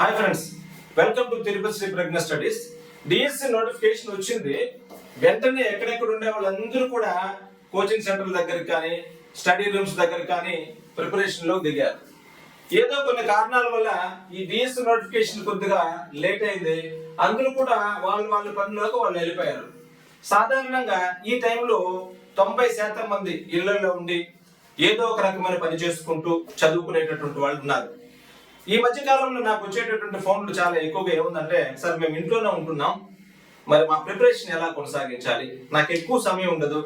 Hi friends welcome to Tirupati Sri Pragna studies DSC notification వచ్చింది. వెంటనే ఎక్కడెక్కడ ఉండే వాళ్ళందరూ కూడా కోచింగ్ సెంటర్ దగ్గర కానీ స్టడీ రూమ్స్ దగ్గర కానీ ప్రిపరేషన్లో దిగారు. ఏదో కొన్ని కారణాల వల్ల ఈ డిఎస్సి నోటిఫికేషన్ కొద్దిగా లేట్ అయింది. అందరూ కూడా వాళ్ళు వాళ్ళ పనిలోకి వాళ్ళు వెళ్ళిపోయారు. సాధారణంగా ఈ టైంలో తొంభై శాతం మంది ఇళ్ళలో ఉండి ఏదో ఒక రకమైన పని చేసుకుంటూ చదువుకునేటటువంటి వాళ్ళు ఉన్నారు. ఈ మధ్య కాలంలో నాకు వచ్చేటటువంటి ఫోన్లు చాలా ఎక్కువగా ఏముందంటే సార్ మేము ఇంట్లోనే ఉంటున్నాం. మరి మా ప్రిపరేషన్ ఎలా కొనసాగించాలి? నాకు ఎక్కువ సమయం ఉండదు.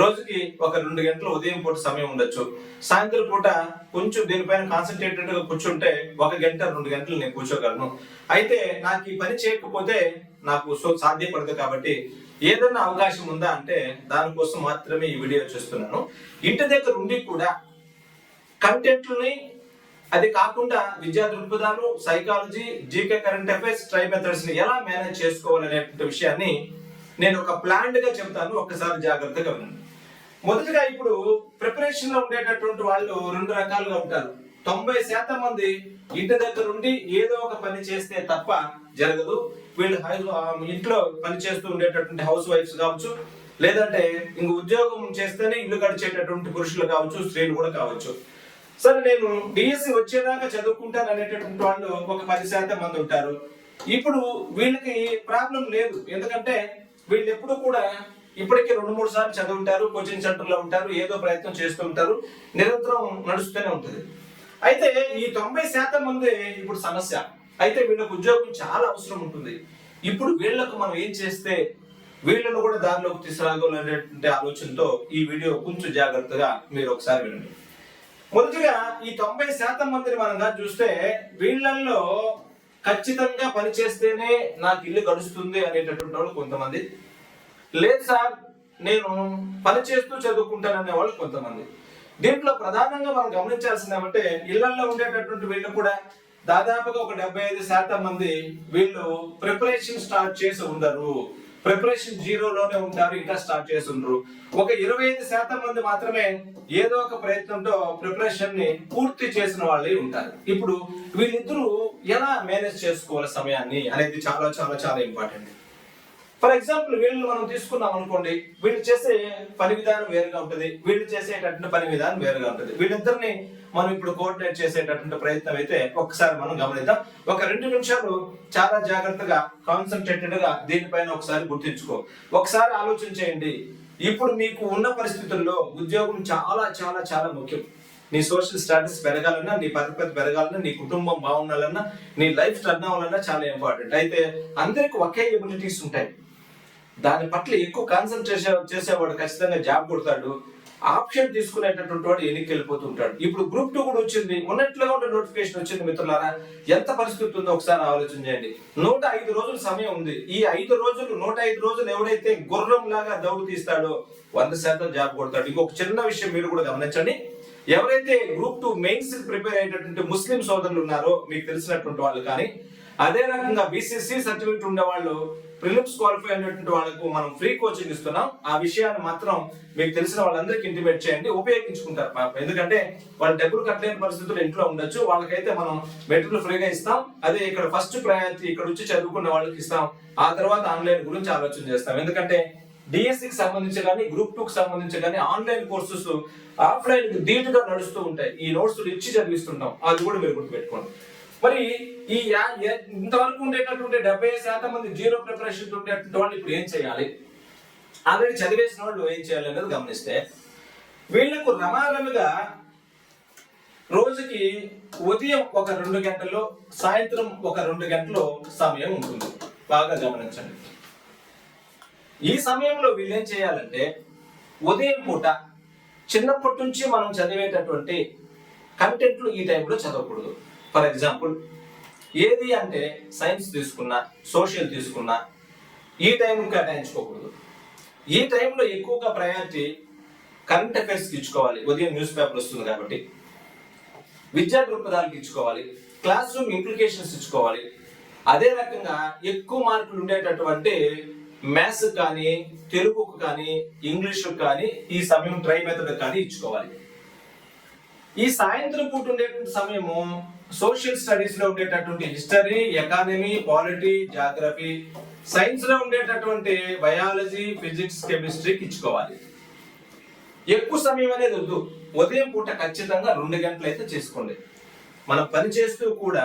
రోజుకి ఒక రెండు గంటలు ఉదయం పూట సమయం ఉండొచ్చు. సాయంత్రం పూట కొంచెం దీనిపైన కాన్సన్ట్రేటెడ్గా కూర్చుంటే ఒక గంట రెండు గంటలు నేను కూర్చోగలను. అయితే నాకు ఈ పని చేయకపోతే నాకు సాధ్యపడదు కాబట్టి ఏదైనా అవకాశం ఉందా అంటే దానికోసం మాత్రమే ఈ వీడియో చేస్తున్నాను. ఇంటి దగ్గర ఉండి కూడా కంటెంట్ని అది కాకుండా విద్యా దృక్పథాలు సైకాలజీ జీకే కరెంట్ అఫైర్స్ ట్రై మెథడ్స్ని ఎలా మేనేజ్ చేసుకోవాలనే విషయాన్ని నేను ఒక ప్లాన్డ్గా చెప్తాను ఒక్కసారి జాగ్రత్తగా వినండి. మొదటగా ఇప్పుడు ప్రిపరేషన్లో ఉండేటటువంటి వాళ్ళు రెండు రకాలుగా ఉంటారు. తొంభై శాతం మంది ఇంటి దగ్గర ఉండి ఏదో ఒక పని చేస్తే తప్ప జరగదు. వీళ్ళు హై- ఇంట్లో పని చేస్తూ ఉండేటటువంటి హౌస్ వైఫ్స్ కావచ్చు లేదంటే ఇంక ఉద్యోగం చేస్తేనే ఇల్లు గడిచేటటువంటి పురుషులు కావచ్చు స్త్రీలు కూడా కావచ్చు. సరే నేను డిఎస్సి వచ్చేదాకా చదువుకుంటాను అనేటటువంటి వాళ్ళు ఒక పది శాతం మంది ఉంటారు. ఇప్పుడు వీళ్ళకి ప్రాబ్లం లేదు. ఎందుకంటే వీళ్ళు ఎప్పుడు కూడా ఇప్పటికే రెండు మూడు సార్లు చదువుంటారు కోచింగ్ సెంటర్లో ఉంటారు ఏదో ప్రయత్నం చేస్తూ ఉంటారు నిరంతరం నడుస్తూనే ఉంటుంది. అయితే ఈ తొంభై శాతం మంది ఇప్పుడు సమస్య. అయితే వీళ్ళకు ఉద్యోగం చాలా అవసరం ఉంటుంది. ఇప్పుడు వీళ్ళకు మనం ఏం చేస్తే వీళ్ళను కూడా దారిలోకి తీసుకురాగలనేటువంటి ఆలోచనతో ఈ వీడియో కొంచెం జాగ్రత్తగా మీరు ఒకసారి వినండి. మొదటిగా ఈ తొంభై శాతం మందిని మనం చూస్తే వీళ్ళల్లో ఖచ్చితంగా పని చేస్తేనే నాకు ఇల్లు గడుస్తుంది అనేటటువంటి వాళ్ళు కొంతమంది. లేదు సార్ నేను పని చేస్తూ చదువుకుంటాననే వాళ్ళు కొంతమంది. దీంట్లో ప్రధానంగా మనం గమనించాల్సింది ఏమంటే ఇళ్ళలో ఉండేటటువంటి వీళ్ళు కూడా దాదాపుగా ఒక డెబ్బై ఐదు శాతం మంది వీళ్ళు ప్రిపరేషన్ స్టార్ట్ చేసి ఉండరు. ప్రిపరేషన్ జీరోలోనే ఉంటారు ఇంకా స్టార్ట్ చేస్తుండ్రు. ఒక ఇరవై ఐదు శాతం మంది మాత్రమే ఏదో ఒక ప్రయత్నంతో ప్రిపరేషన్ని పూర్తి చేసిన వాళ్ళే ఉంటారు. ఇప్పుడు వీళ్ళిద్దరూ ఎలా మేనేజ్ చేసుకోవాలి సమయాన్ని అనేది చాలా చాలా చాలా ఇంపార్టెంట్ ఫర్ ఎగ్జాంపుల్ వీళ్ళు మనం తీసుకున్నాం అనుకోండి వీళ్ళు చేసే పని విధానం వేరుగా ఉంటుంది వీళ్ళు చేసేటటువంటి పని విధానం వేరుగా ఉంటుంది. వీళ్ళిద్దరిని మనం ఇప్పుడు కోఆర్డినేట్ చేసేటటువంటి ప్రయత్నం అయితే ఒకసారి మనం గమనిద్దాం. ఒక రెండు నిమిషాలు చాలా జాగ్రత్తగా కాన్సన్ట్రేటెడ్గా దీనిపైన ఒకసారి గుర్తించుకో. ఒకసారి ఆలోచన చేయండి. ఇప్పుడు మీకు ఉన్న పరిస్థితుల్లో ఉద్యోగం చాలా చాలా చాలా ముఖ్యం. నీ సోషల్ స్టాటస్ పెరగాలన్నా నీ పద్ధతి పెరగాలన్నా నీ కుటుంబం బాగుండాలన్నా నీ లైఫ్ టర్న్ అవ్వాలన్నా చాలా ఇంపార్టెంట్ అయితే అందరికి ఒకే ఎబిలిటీస్ ఉంటాయి. దాని పట్ల ఎక్కువ కాన్సన్ట్రేషన్ చేసేవాడు ఖచ్చితంగా జాబ్ కొడతాడు. ఆప్షన్ తీసుకునేటటువంటి వాడు ఎన్నికకి వెళ్ళిపోతుంటాడు ఇప్పుడు గ్రూప్ టూ కూడా వచ్చింది. ఉన్నట్లుగా ఉండే నోటిఫికేషన్ వచ్చింది మిత్రులారా. ఎంత పరిస్థితి ఉందో ఒకసారి ఆలోచన చేయండి. నూట ఐదు రోజుల సమయం ఉంది. ఈ ఐదు రోజులు నూట ఐదు రోజులు ఎవడైతే గుర్రం లాగా దౌడు తీస్తాడో వంద శాతం జాబ్ కొడతాడు. ఇంకొక చిన్న విషయం మీరు కూడా గమనించండి. ఎవరైతే గ్రూప్ టూ మెయిన్స్ ప్రిపేర్ అయ్యేటటువంటి ముస్లిం సోదరులు ఉన్నారో మీకు తెలిసినటువంటి వాళ్ళు కానీ అదే రకంగా బీసీసీ సర్టిఫికేట్ ఉండే వాళ్ళు ప్రిలిమ్స్ క్వాలిఫై అయినటువంటి వాళ్ళకు మనం ఫ్రీ కోచింగ్ ఇస్తున్నాం. ఆ విషయాన్ని మాత్రం మీకు తెలిసిన వాళ్ళందరికీ ఇంటిమేట్ చేయండి ఉపయోగించుకుంటారు. పాపం. ఎందుకంటే వాళ్ళు డబ్బులు కట్టలేని పరిస్థితులు ఇంట్లో ఉండొచ్చు వాళ్ళకైతే మనం మెటీరియల్ ఫ్రీగా ఇస్తాం. అదే ఇక్కడ ఫస్ట్ ప్రయారిటీ ఇక్కడ వచ్చి చదువుకున్న వాళ్ళకి ఇస్తాం. ఆ తర్వాత ఆన్లైన్ గురించి ఆలోచన చేస్తాం. ఎందుకంటే డిఎస్సికి సంబంధించి కానీ గ్రూప్ టూ కి సంబంధించి కానీ ఆన్లైన్ కోర్సెస్ ఆఫ్లైన్ ధీటుగా నడుస్తూ ఉంటాయి. ఈ నోట్స్ ఇచ్చి చదివిస్తుంటాం. అది కూడా మీరు గుర్తుపెట్టుకోండి. మరి ఈ యా- ఇంతవరకు ఉండేటటువంటి డెబ్బై శాతం మంది జీరో ప్రిపరేషన్ ఉండేటువంటి వాళ్ళు ఇప్పుడు ఏం చేయాలి? ఆల్రెడీ చదివేసిన వాళ్ళు ఏం చేయాలి అనేది గమనిస్తే వీళ్ళకు రమారమిగా రోజుకి ఉదయం ఒక రెండు గంటలు సాయంత్రం ఒక రెండు గంటలు సమయం ఉంటుంది. బాగా గమనించండి. ఈ సమయంలో వీళ్ళు ఏం చేయాలంటే ఉదయం పూట చిన్నప్పటి నుంచి మనం చదివేటటువంటి కంటెంట్లు ఈ టైంలో చదవకూడదు. ఫర్ ఎగ్జాంపుల్ ఏది అంటే సైన్స్ తీసుకున్నా సోషల్ తీసుకున్నా ఈ టైం కేటాయించుకోకూడదు. ఈ టైంలో ఎక్కువగా ప్రయారిటీ కరెంట్ అఫైర్స్కి ఇచ్చుకోవాలి. ఉదయం న్యూస్ పేపర్ వస్తుంది కాబట్టి. విద్యా దృక్పథాలకు ఇచ్చుకోవాలి. క్లాస్ రూమ్ ఇంప్లికేషన్స్ ఇచ్చుకోవాలి. అదే రకంగా ఎక్కువ మార్కులు ఉండేటటువంటి మ్యాథ్స్ కానీ తెలుగుకు కానీ ఇంగ్లీష్ కానీ ఈ సమయం ట్రై మెథడ్ కానీ ఇచ్చుకోవాలి. ఈ సాయంత్రం పూట ఉండేటువంటి సమయము సోషల్ స్టడీస్లో ఉండేటటువంటి హిస్టరీ ఎకానమీ పాలిటీ జాగ్రఫీ సైన్స్లో ఉండేటటువంటి బయాలజీ ఫిజిక్స్ కెమిస్ట్రీకి ఇచ్చుకోవాలి. ఎక్కువ సమయం అనేది వద్దు. ఉదయం పూట ఖచ్చితంగా రెండు గంటలు అయితే చేసుకోండి. మనం పని చేస్తూ కూడా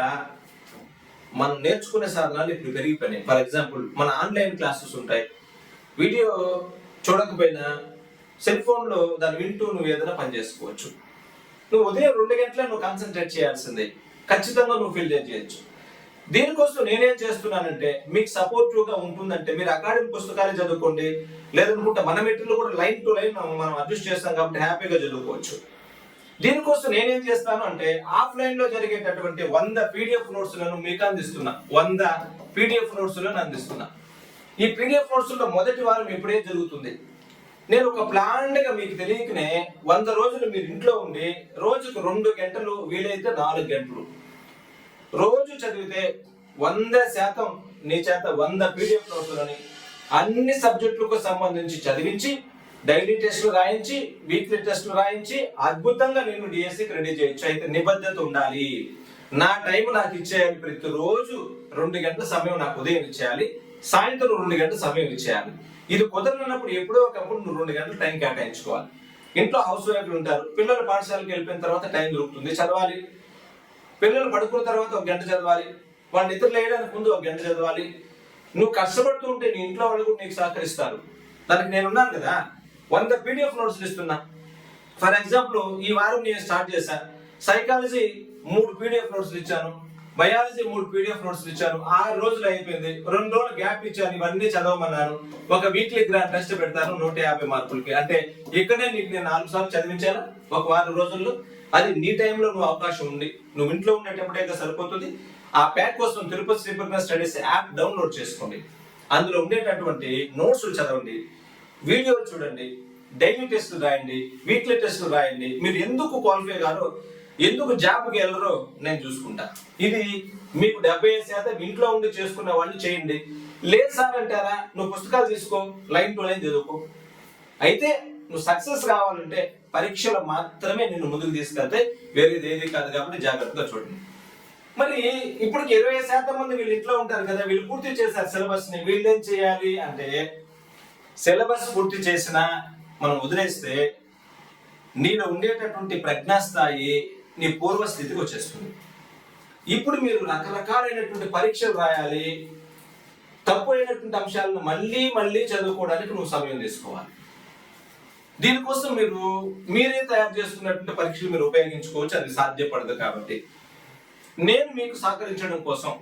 మనం నేర్చుకునే సాధనాలు ఇప్పుడు పెరిగిపోయినాయి. ఫర్ ఎగ్జాంపుల్ మన ఆన్లైన్ క్లాసెస్ ఉంటాయి. వీడియో చూడకపోయినా సెల్ ఫోన్లో దాన్ని వింటూ నువ్వు ఏదైనా పని చేసుకోవచ్చు. నువ్వు ఉదయం రెండు గంటలే నువ్వు కాన్సన్ట్రేట్ చేయాల్సిందే. ఖచ్చితంగా నువ్వు ఫిల్ చేయొచ్చు. దీనికోసం నేనేం చేస్తున్నానంటే మీకు సపోర్టివ్గా ఉంటుందంటే మీరు అకాడమిక్ పుస్తకాలు చదువుకోండి లేదనుకుంటే మన మెటీరియల్ కూడా లైన్ టు లైన్ మనం అడ్జస్ట్ చేస్తాం కాబట్టి హ్యాపీగా చదువుకోవచ్చు. దీనికోసం నేనేం చేస్తాను అంటే ఆఫ్లైన్లో జరిగేటటువంటి వంద పీడిఎఫ్ నోట్స్లను మీకు అందిస్తున్నా. వంద పీడిఎఫ్ నోట్స్లను అందిస్తున్నా. ఈ పీడిఎఫ్ నోట్స్లో మొదటి వారం ఇప్పుడే జరుగుతుంది. నేను ఒక ప్లాన్గా మీకు తెలియకనే వంద రోజులు మీరు ఇంట్లో ఉండి రోజుకు రెండు గంటలు వీలైతే నాలుగు గంటలు. రోజు చదివితే వంద శాతం నీ చేత వంద పీడిఎఫ్ నోట్లని అన్ని సబ్జెక్టులకు సంబంధించి చదివించి డైలీ టెస్టులు రాయించి వీక్లీ టెస్టులు రాయించి అద్భుతంగా నేను డిఎస్సికి రెడీ చేయొచ్చు. అయితే నిబద్ధత ఉండాలి. నా టైం నాకు ఇచ్చేయాలి. ప్రతి రోజు రెండు గంటల సమయం నాకు ఉదయం ఇచ్చేయాలి. సాయంత్రం రెండు గంటల సమయం ఇచ్చేయాలి. ఇది కుదరనప్పుడు ఎప్పుడో ఒకప్పుడు నువ్వు రెండు గంటలు టైం కేటాయించుకోవాలి. ఇంట్లో హౌస్ వైఫ్లు ఉంటారు పిల్లలు పాఠశాలకు వెళ్ళిపోయిన తర్వాత టైం దొరుకుతుంది చదవాలి. పిల్లలు పడుకున్న తర్వాత ఒక గంట చదవాలి. వాళ్ళ నిద్ర లేయడానికి ముందు ఒక గంట చదవాలి. నువ్వు కష్టపడుతూ ఉంటే నీ ఇంట్లో వాళ్ళు కూడా నీకు సహకరిస్తారు. దానికి నేను ఉన్నాను కదా వంద పీడిఎఫ్ నోట్స్ ఇస్తున్నా. ఫర్ ఎగ్జాంపుల్ ఈ వారం నేను స్టార్ట్ చేశాను సైకాలజీ మూడు పీడిఎఫ్ నోట్స్ ఇచ్చాను. బయాలజీ మూడు పీడిఎఫ్ నోట్స్ ఇచ్చారు. ఆరు రోజులు అయిపోయింది. రెండు రోజులు గ్యాప్ ఇచ్చాను ఇవన్నీ చదవమన్నారు. ఒక వీక్లీ గ్రాండ్ టెస్ట్ పెడతాను నూట యాభై మార్కులకి. అంటే ఇక్కడే నీకు నేను నాలుగు సార్లు చదివించాను ఒక వారం రోజుల్లో? అది నీ టైంలో నువ్వు అవకాశం ఉంది. నువ్వు ఇంట్లో ఉండేటప్పుడైతే సరిపోతుంది. ఆ ప్యాక్ కోసం Tirupati Sripati studies app download చేసుకోండి. అందులో ఉండేటటువంటి నోట్స్ చదవండి. వీడియోలు చూడండి. డైలీ టెస్ట్ రాయండి. వీక్లీ టెస్ట్ రాయండి. మీరు ఎందుకు క్వాలిఫై కారో ఎందుకు జాబ్కి వెళ్ళరో నేను చూసుకుంటా. ఇది మీకు డెబ్బై ఐదు శాతం ఇంట్లో ఉండి చేసుకున్న వాళ్ళు చేయండి. లేదు సార్ అంటారా నువ్వు పుస్తకాలు తీసుకో లైన్ టు లైన్ చదువుకో. అయితే నువ్వు సక్సెస్ కావాలంటే పరీక్షలు మాత్రమే నిన్ను ముందుకు తీసుకెళ్తే వేరేది ఏది కాదు కాబట్టి జాగ్రత్తగా చూడండి. మరి ఇప్పుడు ఇరవై శాతం మంది వీళ్ళు ఇంట్లో ఉంటారు కదా వీళ్ళు పూర్తి చేశారు సిలబస్ని వీళ్ళు ఏం చేయాలి అంటే సిలబస్ పూర్తి చేసిన మనం వదిలేస్తే నీలో ఉండేటటువంటి ప్రజ్ఞాస్థాయి నీ పూర్వ స్థితికి వచ్చేస్తుంది. ఇప్పుడు మీరు రకరకాలైనటువంటి పరీక్షలు రాయాలి తప్పు అయినటువంటి అంశాలను మళ్ళీ మళ్ళీ చదువుకోవడానికి నువ్వు సమయం తీసుకోవాలి. దీనికోసం మీరు మీరే తయారు చేసుకున్నటువంటి పరీక్షలు మీరు ఉపయోగించుకోవచ్చు అది సాధ్యపడదు కాబట్టి. నేను మీకు సహకరించడం కోసం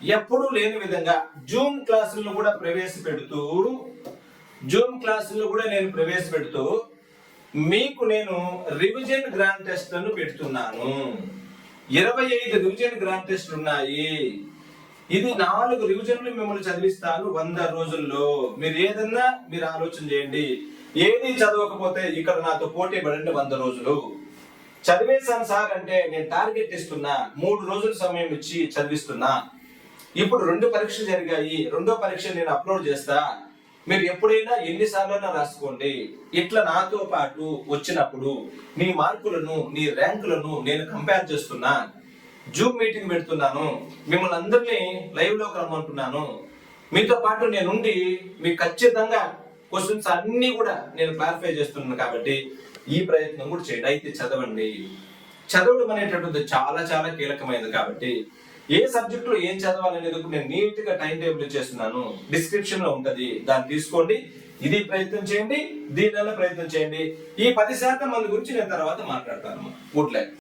ఎప్పుడూ లేని విధంగా జూమ్ క్లాసులను కూడా ప్రవేశపెడుతూ జూమ్ క్లాసులను కూడా నేను ప్రవేశపెడుతూ మీకు నేను రివిజన్ గ్రాండ్ టెస్ట్లను పెడుతున్నాను. ఇరవై ఐదు రివిజన్ గ్రాండ్ టెస్ట్లు ఉన్నాయి. ఇది నాలుగు రివిజన్లు మిమ్మల్ని చదివిస్తాను వంద రోజుల్లో. మీరు ఏదన్నా మీరు ఆలోచన చేయండి. ఏది చదవకపోతే ఇక్కడ నాతో పోటీ పడండి వంద రోజులు. చదివేశాను సార్ అంటే నేను టార్గెట్ ఇస్తున్నా. మూడు రోజుల సమయం ఇచ్చి చదివిస్తున్నా. ఇప్పుడు రెండు పరీక్షలు జరిగాయి. రెండో పరీక్ష నేను అప్లోడ్ చేస్తా. మీరు ఎప్పుడైనా ఎన్నిసార్లు రాసుకోండి. ఇట్లా నాతో పాటు వచ్చినప్పుడు నీ మార్కులను నీ ర్యాంకులను నేను కంపేర్ చేస్తున్నా. జూమ్ మీటింగ్ పెడుతున్నాను. మిమ్మల్ని అందరినీ లైవ్లోకి రమ్మంటున్నాను. మీతో పాటు నేనుండి మీకు ఖచ్చితంగా క్వశ్చన్స్ అన్ని కూడా నేను క్లారిఫై చేస్తున్నాను కాబట్టి ఈ ప్రయత్నం కూడా చేయండి. అయితే చదవండి. చదవడం అనేటటువంటిది చాలా చాలా కీలకమైనది కాబట్టి ఏ సబ్జెక్ట్లో ఏం చదవాలనేది కూడా నేను నీట్గా టైం టేబుల్ ఇచ్చేస్తున్నాను. డిస్క్రిప్షన్లో ఉంటది. దాన్ని తీసుకోండి. ఇది ప్రయత్నం చేయండి. దీనివల్ల ప్రయత్నం చేయండి. ఈ పది శాతం మంది గురించి నేను తర్వాత మాట్లాడతాను. Good like